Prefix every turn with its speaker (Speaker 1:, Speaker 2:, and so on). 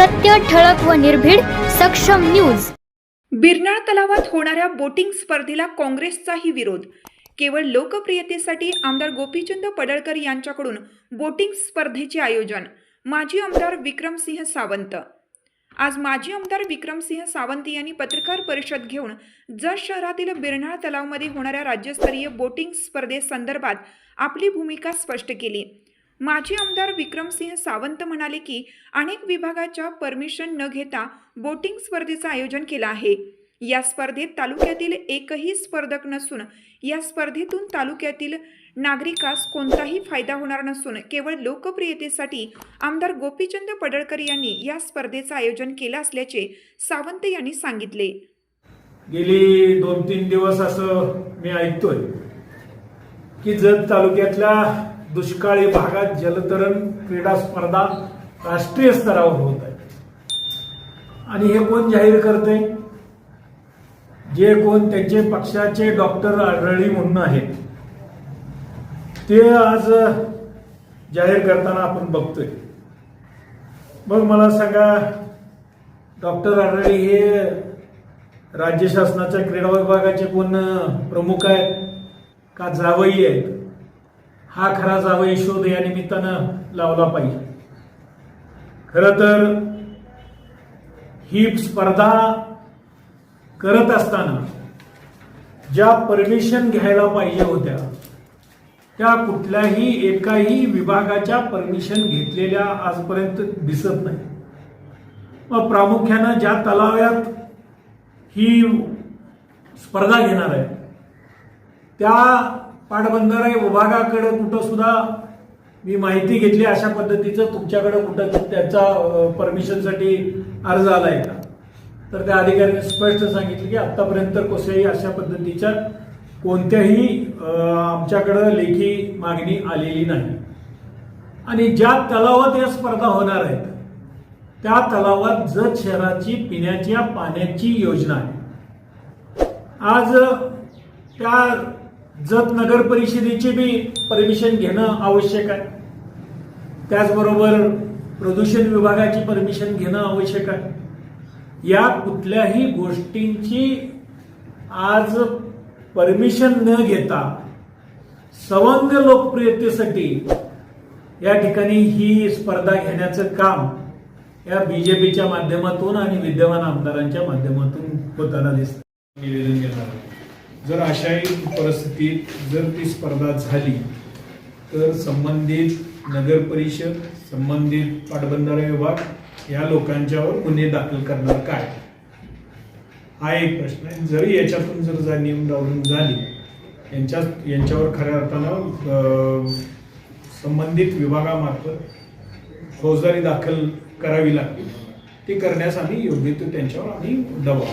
Speaker 1: सत्य ठळक व निर्भीड सक्षम न्यूज.
Speaker 2: बिरनाळ तलावात होणाऱ्या बोटिंग स्पर्धेला काँग्रेसचाही विरोध. केवळ लोकप्रियतेसाठी आमदार गोपीचंद पडळकर यांच्याकडून बोटिंग स्पर्धेचे आयोजन. माजी आमदार विक्रमसिंह सावंत. आज माजी आमदार विक्रमसिंह सावंत यांनी पत्रकार परिषद घेऊन जत शहरातील बिरनाळ तलावमध्ये होणाऱ्या राज्यस्तरीय बोटिंग स्पर्धेसंदर्भात आपली भूमिका स्पष्ट केली. माजी आमदार विक्रमसिंह सावंत म्हणाले की अनेक विभागाच्या परमिशन न घेता बोटिंग स्पर्धेचं आयोजन केलं आहे. या स्पर्धेत तालुक्यातील एकही स्पर्धक नसून या स्पर्धेतून तालुक्यातील नागरिकास कोणताही फायदा होणार नसून केवळ लोकप्रियतेसाठी आमदार गोपीचंद पडळकर यांनी या स्पर्धेचं आयोजन केलं असल्याचे सावंत यांनी सांगितले.
Speaker 3: गेली दोन तीन दिवस असं मी ऐकतोय की जत तालुक्यातल्या दुष्काळी भागात जलतरण क्रीडा स्पर्धा राष्ट्रीय स्तरावर होत आहे. आणि हे कोण जाहीर करते जे कोण त्यांचे पक्षाचे डॉक्टर आढळी म्हणून आहेत. ते आज जाहीर करताना आपण बघतोय. मग मला सांगा डॉक्टर आढळी हे राज्य शासनाच्या क्रीडा विभागाचे कोण प्रमुख आहेत? का जावई आहेत? हा खरा जावई शोध या निमित्तानं लावला पाहिजे. खर तर ही स्पर्धा करत असताना ज्या परमिशन घ्यायला पाहिजे होत्या त्या कुठल्याही एकाही विभागाच्या परमिशन घेतलेल्या आजपर्यंत दिसत नाही. मग प्रामुख्यानं ज्या तलाव्यात ही स्पर्धा घेणार आहे त्या पाटबंधारे विभागाकडे कुठं सुद्धा मी माहिती घेतली अशा पद्धतीचं तुमच्याकडे कुठं त्याचा परमिशनसाठी अर्ज आलाय का? तर त्या अधिकाऱ्याने स्पष्ट सांगितलं की आतापर्यंत कसंही अशा पद्धतीच्या कोणत्याही आमच्याकडं लेखी मागणी आलेली नाही. आणि ज्या तलावात या स्पर्धा होणार आहेत त्या तलावात जत शहराची पिण्याच्या पाण्याची योजना आहे. आज त्या जत नगर परिषदेची बी परमिशन घेणं आवश्यक आहे. त्याचबरोबर प्रदूषण विभागाची परमिशन घेणं आवश्यक आहे. या कुठल्याही गोष्टींची आज परमिशन न घेता सवंग लोकप्रियतेसाठी या ठिकाणी ही स्पर्धा घेण्याचं काम या बीजेपीच्या माध्यमातून आणि विद्यमान आमदारांच्या माध्यमातून होताना दिसतं निवेदन घेणार आहे. जर अशाही परिस्थितीत जर ती स्पर्धा झाली तर संबंधित नगर परिषद संबंधित पाटबंधारा विभाग या लोकांच्यावर गुन्हे दाखल करणार काय? हा एक प्रश्न आहे. जरी याच्यातून जर जाणीव डावलून झाली यांच्या यांच्यावर खऱ्या अर्थानं अं, संबंधित विभागामार्फत फौजदारी दाखल करावी लागते. ती करण्यास आम्ही योग्य तो त्यांच्यावर आम्ही दबाव